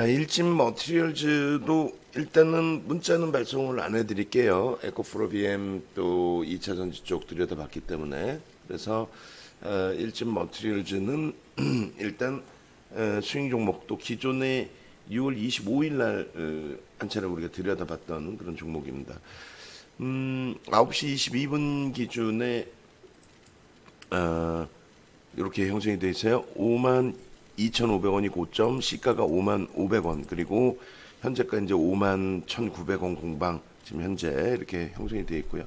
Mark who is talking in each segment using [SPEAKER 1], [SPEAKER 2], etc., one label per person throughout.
[SPEAKER 1] 자, 일진 머티리얼즈도 일단은 문자는 발송을 안 해드릴게요. 에코프로 BM 또 2차 전지 쪽 들여다봤기 때문에. 그래서 어, 일진 머티리얼즈는 일단 어, 스윙 종목도 기존에 6월 25일 날 어, 한 차례 우리가 들여다봤던 그런 종목입니다. 음, 9시 22분 기준에 어, 이렇게 형성이 되어 있어요. 5만 2,500원이 고점, 시가가 5만 500원, 그리고 현재가 이제 5만 1,900원 공방 지금 현재 이렇게 형성이 되어 있고요.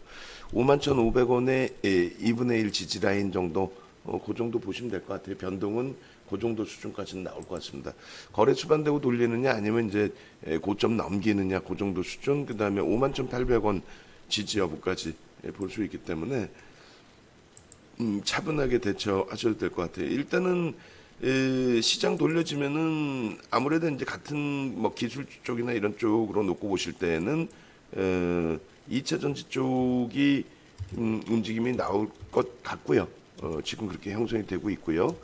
[SPEAKER 1] 5만 1,500원에 2분의 1 지지 라인 정도, 어, 그 정도 보시면 될 것 같아요. 변동은 그 정도 수준까지는 나올 것 같습니다. 거래 수반되고 돌리느냐 아니면 이제 에, 고점 넘기느냐 그 정도 수준, 그 다음에 5만 1,800원 지지 여부까지 볼 수 있기 때문에 음, 차분하게 대처하셔도 될 것 같아요. 일단은 에, 시장 돌려지면은 아무래도 이제 같은 뭐 기술 쪽이나 이런 쪽으로 놓고 보실 때는 에, 2차 전지 쪽이 음, 움직임이 나올 것 같고요. 어, 지금 그렇게 형성이 되고 있고요.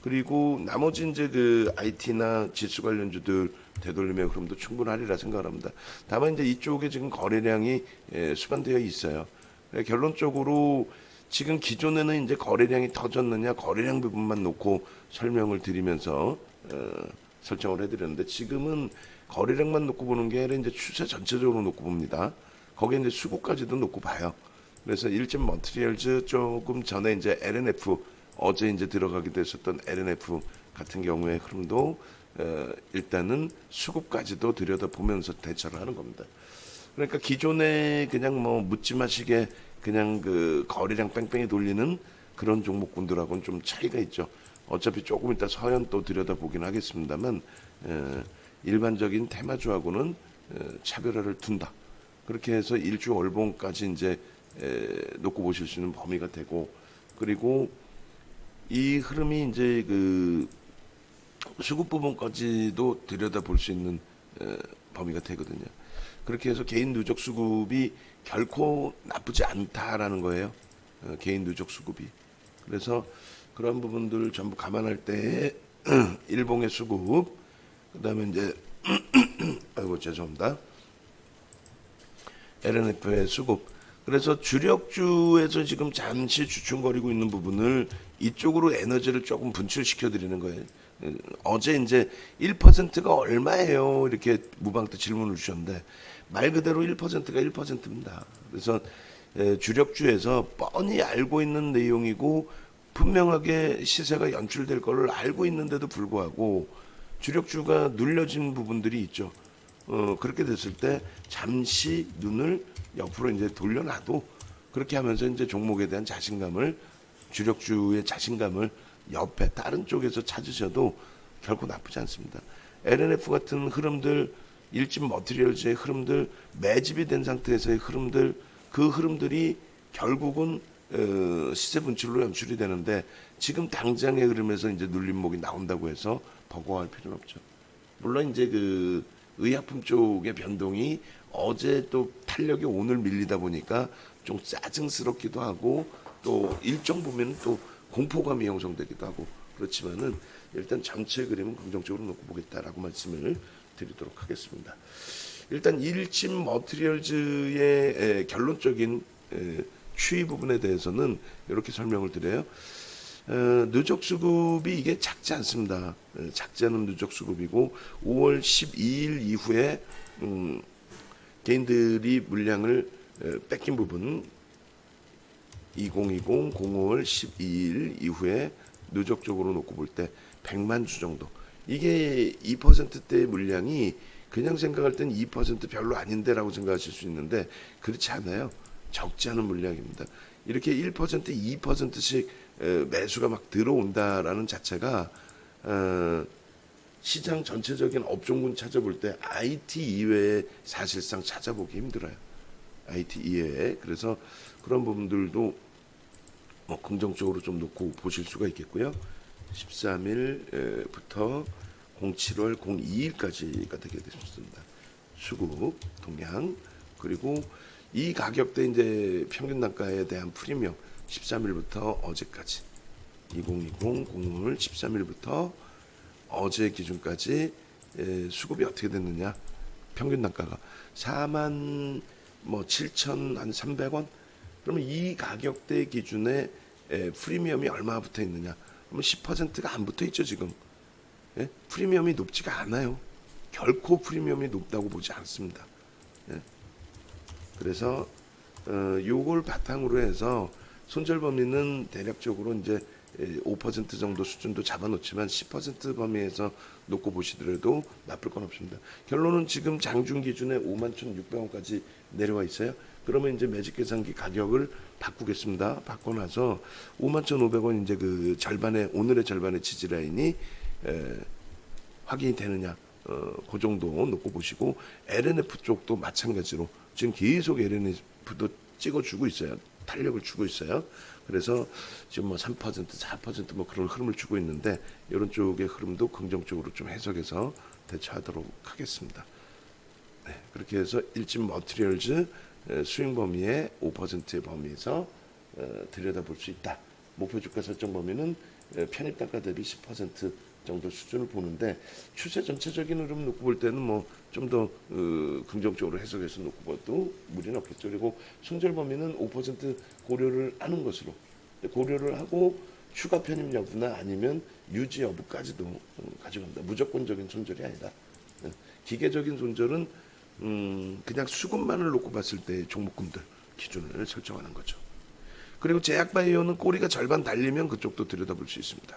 [SPEAKER 1] 그리고 나머지 이제 그 IT나 지수 관련주들 되돌림의 흐름도 충분하리라 생각합니다. 다만 이제 이쪽에 지금 거래량이 에, 수반되어 있어요. 예, 결론적으로 지금 기존에는 이제 거래량이 터졌느냐 거래량 부분만 놓고 설명을 드리면서 어, 설정을 해드렸는데 지금은 거래량만 놓고 보는 게 아니라 이제 추세 전체적으로 놓고 봅니다. 거기에 이제 수급까지도 놓고 봐요. 그래서 일점 머트리얼즈 조금 전에 이제 LNF 어제 이제 들어가게 됐었던 LNF 같은 경우의 흐름도 어, 일단은 수급까지도 들여다보면서 대처를 하는 겁니다. 그러니까 기존에 그냥 뭐 묻지 마시게 그냥 그 거래량 뺑뺑이 돌리는 그런 종목군들하고는 좀 차이가 있죠. 어차피 조금 이따 서현 또 들여다보긴 하겠습니다만 에, 일반적인 테마주하고는 에, 차별화를 둔다. 그렇게 해서 일주 월봉까지 이제 에, 놓고 보실 수 있는 범위가 되고 그리고 이 흐름이 이제 그 수급 부분까지도 들여다볼 수 있는 에, 범위가 되거든요. 그렇게 해서 개인 누적 수급이 결코 나쁘지 않다라는 거예요. 어, 개인 누적 수급이. 그래서 그런 부분들 전부 감안할 때 일봉의 수급, 그다음에 이제 아이고 죄송합니다. LNF의 수급. 그래서 주력주에서 지금 잠시 주춤거리고 있는 부분을 이쪽으로 에너지를 조금 분출시켜 드리는 거예요. 어, 어제 이제 1%가 얼마예요? 이렇게 무방 때 질문을 주셨는데 말 그대로 1%가 1%입니다. 그래서 주력주에서 뻔히 알고 있는 내용이고 분명하게 시세가 연출될 것을 알고 있는데도 불구하고 주력주가 눌려진 부분들이 있죠. 어, 그렇게 됐을 때 잠시 눈을 옆으로 이제 돌려놔도 그렇게 하면서 이제 종목에 대한 자신감을 주력주의 자신감을 옆에 다른 쪽에서 찾으셔도 결코 나쁘지 않습니다. LNF 같은 흐름들 일진 머티리얼즈의 흐름들, 매집이 된 상태에서의 흐름들, 그 흐름들이 결국은 어, 시세 분출로 연출이 되는데 지금 당장의 흐름에서 이제 눌림목이 나온다고 해서 버거워할 필요는 없죠. 물론 이제 그 의약품 쪽의 변동이 어제 또 탄력이 오늘 밀리다 보니까 좀 짜증스럽기도 하고 또 일정 보면 또 공포감이 형성되기도 하고 그렇지만은 일단 전체 그림은 긍정적으로 놓고 보겠다라고 말씀을 드리도록 하겠습니다. 일단 일침 머티리얼즈의 결론적인 추이 부분에 대해서는 이렇게 설명을 드려요. 어, 누적 수급이 이게 작지 않습니다. 작지 않은 누적 수급이고 5월 12일 이후에 음, 개인들이 물량을 뺏긴 부분 2020 05월 12일 이후에 누적적으로 놓고 볼 때 100만 주 정도 이게 2%대의 물량이 그냥 생각할 땐 2% 별로 아닌데라고 생각하실 수 있는데 그렇지 않아요. 적지 않은 물량입니다. 이렇게 1% 2%씩 매수가 막 들어온다라는 자체가 어, 시장 전체적인 업종군 찾아볼 때 IT 이외에 사실상 찾아보기 힘들어요. IT 이외에 그래서 그런 부분들도 뭐 긍정적으로 좀 놓고 보실 수가 있겠고요. 13일부터 07월 02일까지가 되게 됐습니다. 수급, 동향, 그리고 이 가격대 이제 평균 단가에 대한 프리미엄 13일부터 어제까지 2020 공물 13일부터 어제 기준까지 에, 수급이 어떻게 됐느냐? 평균 단가가 4만 뭐 7천 한 300원. 그러면 이 가격대 기준에 에, 프리미엄이 얼마 붙어 있느냐? 그러면 10%가 안 붙어 있죠 지금. 예? 프리미엄이 높지가 않아요. 결코 프리미엄이 높다고 보지 않습니다. 예? 그래서 어, 요걸 바탕으로 해서 손절 범위는 대략적으로 이제 에, 5% 정도 수준도 잡아놓지만 10% 범위에서 놓고 보시더라도 나쁠 건 없습니다. 결론은 지금 장중 기준에 51,600원까지 내려와 있어요. 그러면 이제 매직 계산기 가격을 바꾸겠습니다. 바꿔놔서 51,500원 이제 그 절반의 오늘의 절반의 지지 라인이 에, 확인이 되느냐, 어, 그 정도 놓고 보시고 LNF 쪽도 마찬가지로 지금 계속 LNF도 찍어주고 있어요. 탄력을 주고 있어요. 그래서 지금 뭐 3%, 4%뭐 그런 흐름을 주고 있는데 이런 쪽의 흐름도 긍정적으로 좀 해석해서 대처하도록 하겠습니다. 네, 그렇게 해서 일진 머티리얼즈 에, 수익 범위의 5%의 범위에서 어, 들여다볼 수 있다. 목표 주가 설정 범위는 에, 편입 단가 대비 10% 정도 수준을 보는데 추세 전체적인 흐름 놓고 볼 때는 뭐 좀더 어, 긍정적으로 해석해서 놓고 봐도 무리는 없겠죠. 그리고 손절 범위는 5% 고려를 하는 것으로 고려를 하고 추가 편입 여부나 아니면 유지 여부까지도 어, 가져간다. 무조건적인 손절이 아니다. 예. 기계적인 손절은 음, 그냥 수급만을 놓고 봤을 때 종목군들 기준을 설정하는 거죠. 그리고 제약 바이오는 꼬리가 절반 달리면 그쪽도 들여다볼 수 있습니다.